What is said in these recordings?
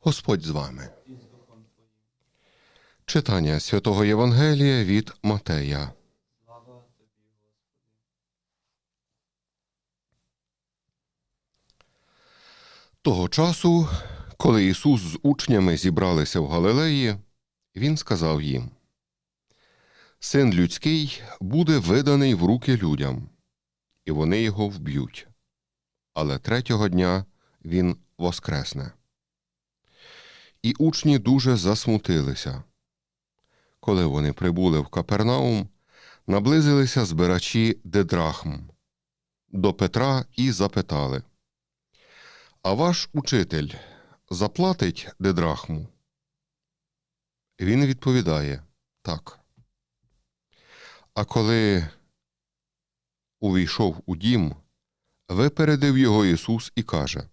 Господь з вами. Читання святого Євангелія від Матея. Того часу, коли Ісус з учнями зібралися в Галилеї, Він сказав їм: Син людський буде виданий в руки людям, і вони його вб'ють. Але третього дня він воскресне. І учні дуже засмутилися. Коли вони прибули в Капернаум, наблизилися збирачі Дедрахм до Петра і запитали А ваш учитель заплатить Дедрахму? Він відповідає Так. А коли увійшов у дім, випередив його Ісус і каже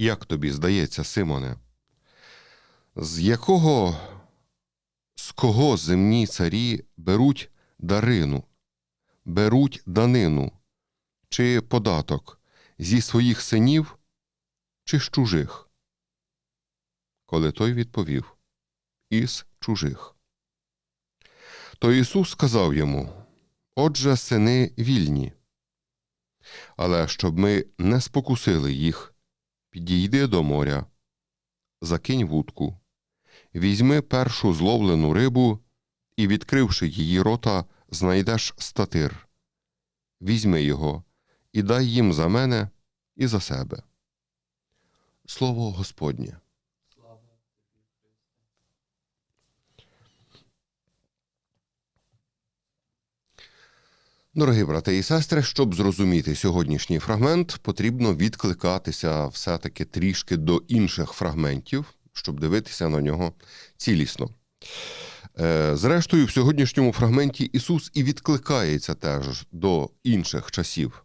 Як тобі здається, Симоне? З якого з кого земні царі беруть дарину, беруть данину чи податок зі своїх синів чи з чужих? Коли той відповів із чужих. То Ісус сказав йому Отже, сини вільні. Але щоб ми не спокусили їх, підійди до моря, закинь вудку, візьми першу зловлену рибу і, відкривши її рота, знайдеш статир. Візьми його і дай їм за мене і за себе. Слово Господнє. Дорогі брати і сестри, щоб зрозуміти сьогоднішній фрагмент, потрібно відкликатися все-таки трішки до інших фрагментів, щоб дивитися на нього цілісно. Е, Зрештою, в сьогоднішньому фрагменті Ісус і відкликається теж до інших часів.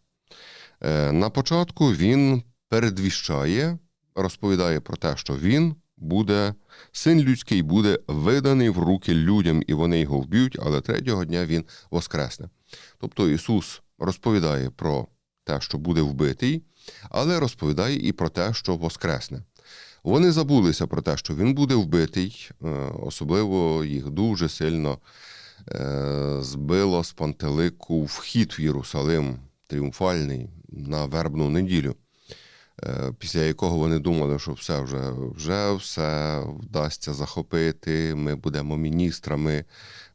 Е, На початку Він передвіщає, розповідає про те, що Він буде, син людський буде виданий в руки людям, і вони його вб'ють, але третього дня Він воскресне. Тобто Ісус розповідає про те, що буде вбитий, але розповідає і про те, що воскресне. Вони забулися про те, що він буде вбитий, е, особливо їх дуже сильно е, збило з пантелику вхід в Єрусалим тріумфальний на вербну неділю, після якого вони думали, що все вже, вже все вдасться захопити, ми будемо міністрами,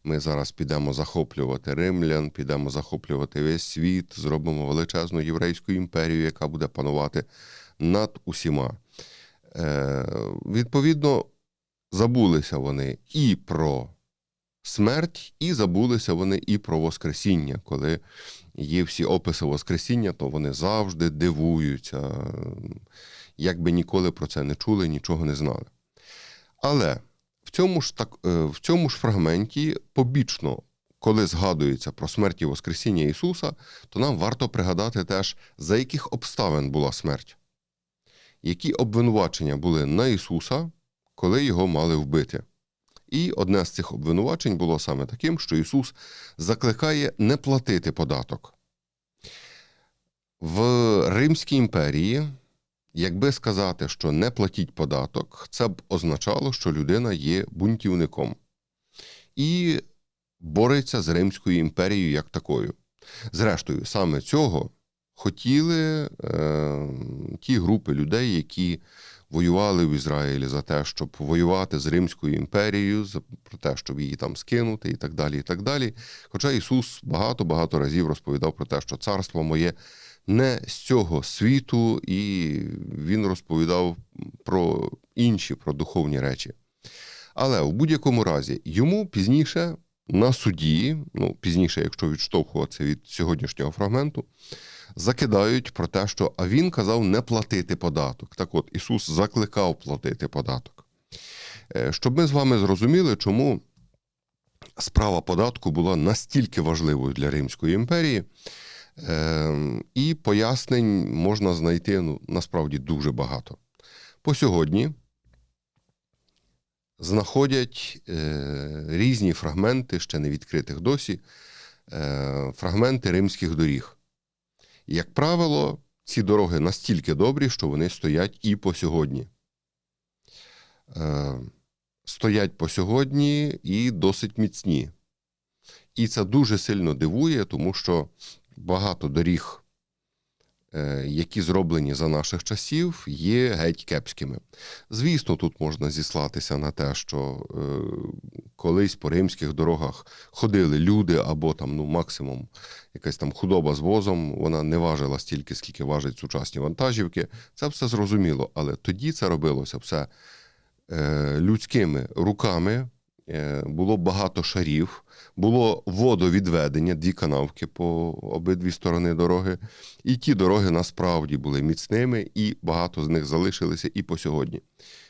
ми зараз підемо захоплювати римлян, підемо захоплювати весь світ, зробимо величезну єврейську імперію, яка буде панувати над усіма. Е, Відповідно, забулися вони і про смерть, і забулися вони і про Воскресіння. Коли є всі описи Воскресіння, то вони завжди дивуються, якби ніколи про це не чули, нічого не знали. Але в цьому ж так, е, в цьому ж фрагменті побічно, коли згадується про смерть і Воскресіння Ісуса, то нам варто пригадати теж, за яких обставин була смерть, які обвинувачення були на Ісуса, коли його мали вбити. І одне з цих обвинувачень було саме таким, що Ісус закликає не платити податок. В Римській імперії Якби сказати, що не платіть податок, це б означало, що людина є бунтівником і бореться з Римською імперією як такою. Зрештою, саме цього хотіли е, ті групи людей, які воювали в Ізраїлі за те, щоб воювати з Римською імперією, за про те, щоб її там скинути, і так далі. і так далі. Хоча Ісус багато-багато разів розповідав про те, що царство моє не з цього світу, і він розповідав про інші, про духовні речі. Але в будь-якому разі йому пізніше на суді, ну пізніше, якщо відштовхуватися від сьогоднішнього фрагменту, закидають про те, що а він казав не платити податок. Так от Ісус закликав платити податок. Е, Щоб ми з вами зрозуміли, чому справа податку була настільки важливою для Римської імперії. Ем, І пояснень можна знайти ну, насправді дуже багато. По сьогодні знаходять е, різні фрагменти, ще не відкритих досі, е, фрагменти римських доріг. Як правило, ці дороги настільки добрі, що вони стоять і по сьогодні. е, стоять по сьогодні і досить міцні. І це дуже сильно дивує, тому що багато доріг, які зроблені за наших часів, є геть кепськими. Звісно, тут можна зіслатися на те, що е, колись по римських дорогах ходили люди, або там, ну, максимум, якась там худоба з возом, вона не важила стільки, скільки важать сучасні вантажівки. Це все зрозуміло, але тоді це робилося все е, людськими руками. Було багато шарів, було водовідведення, дві канавки по обидві сторони дороги. І ті дороги насправді були міцними, і багато з них залишилися і по сьогодні.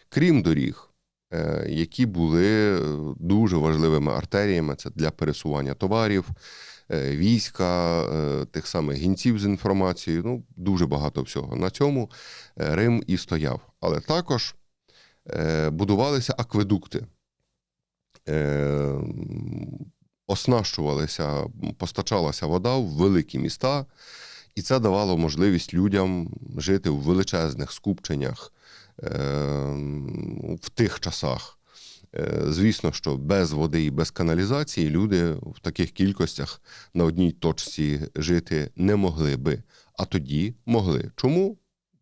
Крім доріг, е, які були е, дуже важливими артеріями, це для пересування товарів, е, війська, тих самих гінців з інформацією, ну, дуже багато всього. На цьому Рим і стояв. Але також будувалися акведукти. Е, Оснащувалися, постачалася вода в великі міста, і це давало можливість людям жити в величезних скупченнях е, в тих часах. Е, Звісно, що без води і без каналізації люди в таких кількостях на одній точці жити не могли би. А тоді могли. Чому?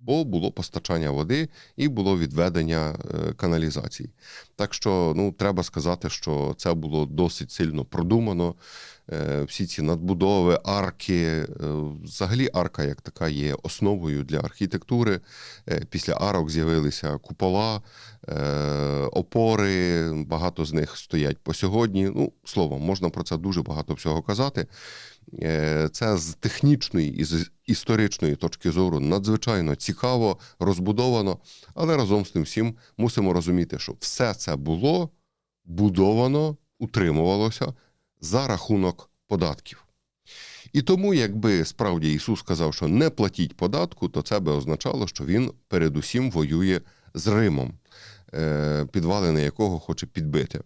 Бо було постачання води і було відведення е, каналізації. Так що ну, треба сказати, що це було досить сильно продумано. Е, Всі ці надбудови, арки, е, взагалі арка як така є основою для архітектури. Після арок з'явилися купола, опори, багато з них стоять по сьогодні. Ну, словом, можна про це дуже багато всього казати. Е, Це з технічної і з історичної точки зору надзвичайно цікаво, розбудовано, але разом з тим всім мусимо розуміти, що все це було будовано, утримувалося за рахунок податків. І тому, якби справді Ісус сказав, що не платіть податку, то це би означало, що Він передусім воює з Римом, е, підвалини якого хоче підбити.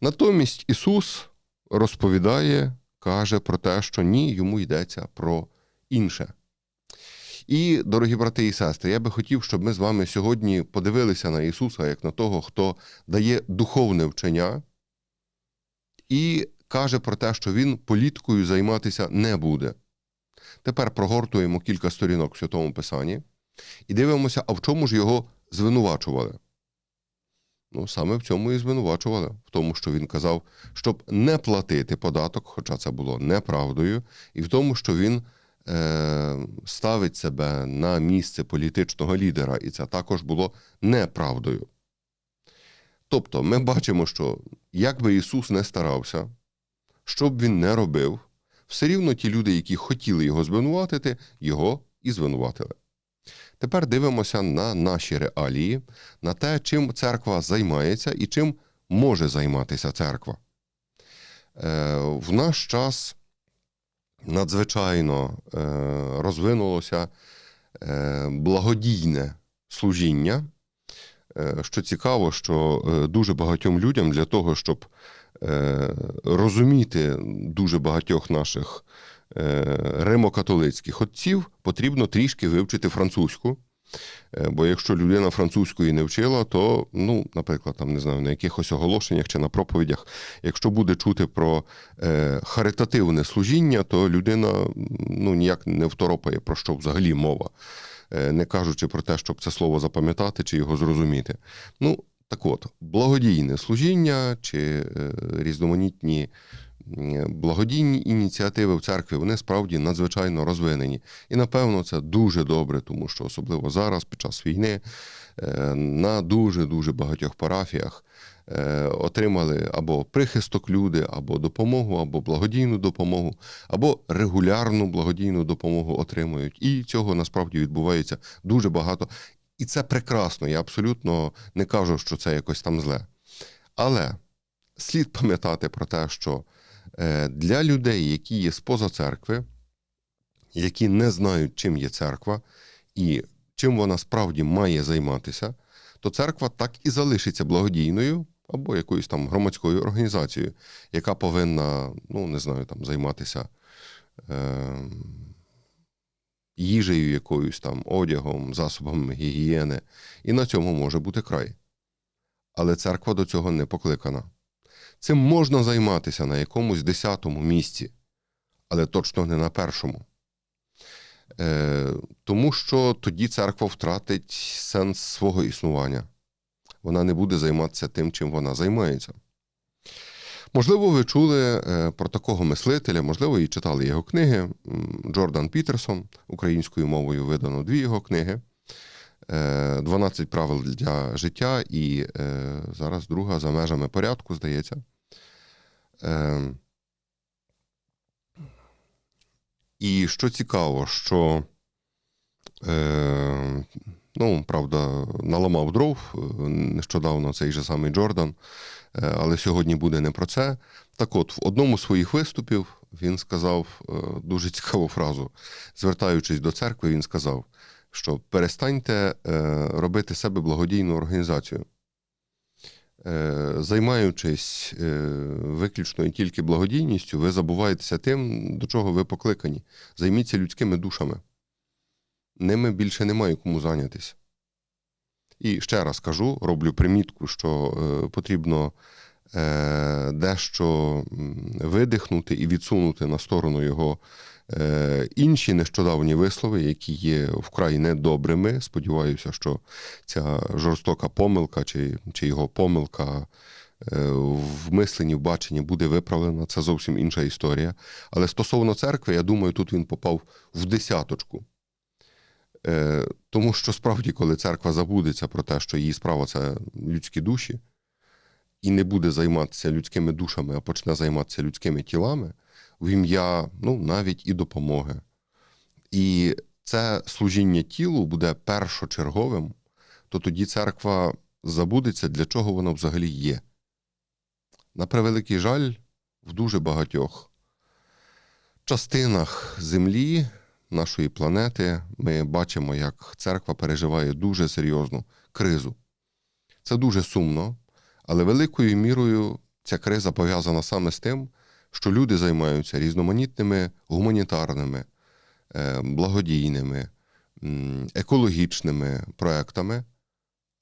Натомість Ісус розповідає, каже про те, що ні, йому йдеться про інше. І, дорогі брати і сестри, я би хотів, щоб ми з вами сьогодні подивилися на Ісуса як на того, хто дає духовне вчення і каже про те, що він політикою займатися не буде. Тепер прогортуємо кілька сторінок в Святому Писанні і дивимося, а в чому ж його звинувачували. Ну, саме в цьому і звинувачували, в тому, що він казав, щоб не платити податок, хоча це було неправдою, і в тому, що він е, ставить себе на місце політичного лідера, і це також було неправдою. Тобто, ми бачимо, що як би Ісус не старався, що б він не робив, все рівно ті люди, які хотіли його звинуватити, його і звинуватили. Тепер дивимося на наші реалії, на те, чим церква займається і чим може займатися церква. Е, В наш час надзвичайно е, розвинулося е, благодійне служіння. Що цікаво, що дуже багатьом людям для того, щоб розуміти дуже багатьох наших римокатолицьких отців, потрібно трішки вивчити французьку. Е, Бо якщо людина французької не вчила, то, ну, наприклад, там не знаю, на якихось оголошеннях чи на проповідях, якщо буде чути про е, харитативне служіння, то людина ну, ніяк не второпає, про що взагалі мова, е, не кажучи про те, щоб це слово запам'ятати чи його зрозуміти. Ну, так от, благодійне служіння чи е, різноманітні благодійні ініціативи в церкві, вони справді надзвичайно розвинені. І напевно це дуже добре, тому що особливо зараз, під час війни, е, на дуже-дуже багатьох парафіях е, отримали або прихисток люди, або допомогу, або благодійну допомогу, або регулярну благодійну допомогу отримують. І цього насправді відбувається дуже багато. І це прекрасно. Я абсолютно не кажу, що це якось там зле. Але слід пам'ятати про те, що для людей, які є споза церкви, які не знають, чим є церква і чим вона справді має займатися, то церква так і залишиться благодійною або якоюсь там громадською організацією, яка повинна, ну не знаю, там займатися. Е- їжею якоюсь там, одягом, засобами гігієни, і на цьому може бути край. Але церква до цього не покликана. Цим можна займатися на якомусь десятому місці, але точно не на першому. Е, тому що тоді церква втратить сенс свого існування. Вона не буде займатися тим, чим вона займається. Можливо, ви чули е, про такого мислителя, можливо, і читали його книги. Джордан Пітерсон, українською мовою видано дві його книги. Е, 12 правил для життя і е, зараз друга за межами порядку, здається. Е, І що цікаво, що е, ну, правда, наламав дров е, нещодавно цей же самий Джордан, е, але сьогодні буде не про це. Так от, в одному з своїх виступів він сказав е, дуже цікаву фразу. Звертаючись до церкви, він сказав, що перестаньте робити себе благодійну організацію. Е, Займаючись е, виключно і тільки благодійністю, ви забуваєтеся тим, до чого ви покликані. Займіться людськими душами. Ними більше немає кому зайнятися. І ще раз кажу, роблю примітку, що е, потрібно дещо видихнути і відсунути на сторону його інші нещодавні вислови, які є вкрай недобрими. Сподіваюся, що ця жорстока помилка чи, чи його помилка е, в мисленні, в баченні буде виправлена. Це зовсім інша історія. Але стосовно церкви, я думаю, тут він попав в десяточку. Е, Тому що справді, коли церква забудеться про те, що її справа це людські душі, і не буде займатися людськими душами, а почне займатися людськими тілами, в ім'я ну, навіть і допомоги. І це служіння тілу буде першочерговим, то тоді церква забудеться, для чого вона взагалі є. На превеликий жаль, в дуже багатьох частинах землі нашої планети ми бачимо, як церква переживає дуже серйозну кризу. Це дуже сумно, але великою мірою ця криза пов'язана саме з тим, що люди займаються різноманітними гуманітарними, е, благодійними, екологічними проектами,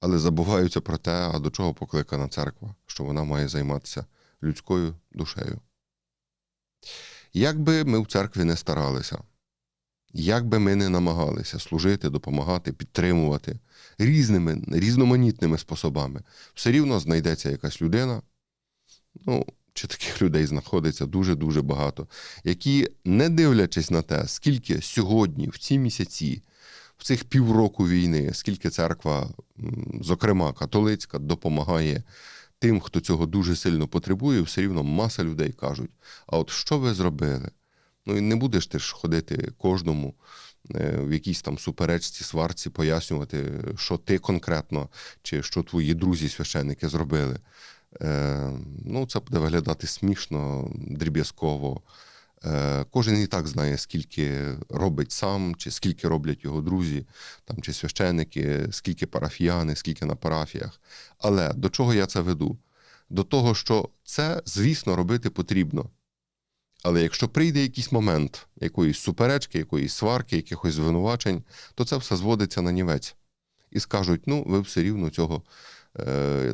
але забуваються про те, а до чого покликана церква, що вона має займатися людською душею. Як би ми в церкві не старалися, як би ми не намагалися служити, допомагати, підтримувати різними, різноманітними способами, все рівно знайдеться якась людина, ну, чи таких людей знаходиться дуже-дуже багато, які, не дивлячись на те, скільки сьогодні, в ці місяці, в цих півроку війни, скільки церква, зокрема католицька, допомагає тим, хто цього дуже сильно потребує, все рівно маса людей кажуть: а от що ви зробили? Ну і не будеш ти ж ходити кожному е, в якійсь там суперечці, сварці, пояснювати, що ти конкретно, чи що твої друзі-священники зробили. Е, Ну, це буде виглядати смішно, дріб'язково. Е, Кожен і так знає, скільки робить сам, чи скільки роблять його друзі, там, чи священики, скільки парафіяни, скільки на парафіях. Але до чого я це веду? До того, що це, звісно, робити потрібно. Але якщо прийде якийсь момент якоїсь суперечки, якоїсь сварки, якихось звинувачень, то це все зводиться на нівець. І скажуть: ну, ви все рівно цього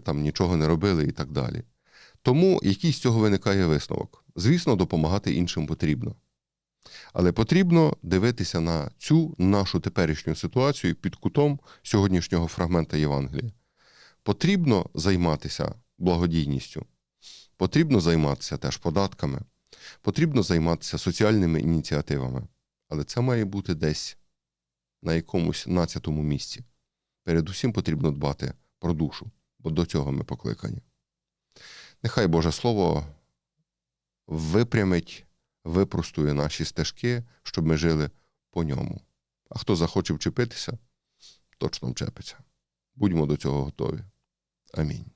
там нічого не робили і так далі. Тому який з цього виникає висновок? Звісно, допомагати іншим потрібно. Але потрібно дивитися на цю нашу теперішню ситуацію під кутом сьогоднішнього фрагмента Євангелія. Потрібно займатися благодійністю, потрібно займатися теж податками, потрібно займатися соціальними ініціативами. Але це має бути десь на якомусь нацятому місці. Передусім потрібно дбати про душу, бо до цього ми покликані. Нехай Боже Слово випрямить, випростує наші стежки, щоб ми жили по ньому. А хто захоче вчепитися, точно вчепиться. Будьмо до цього готові. Амінь.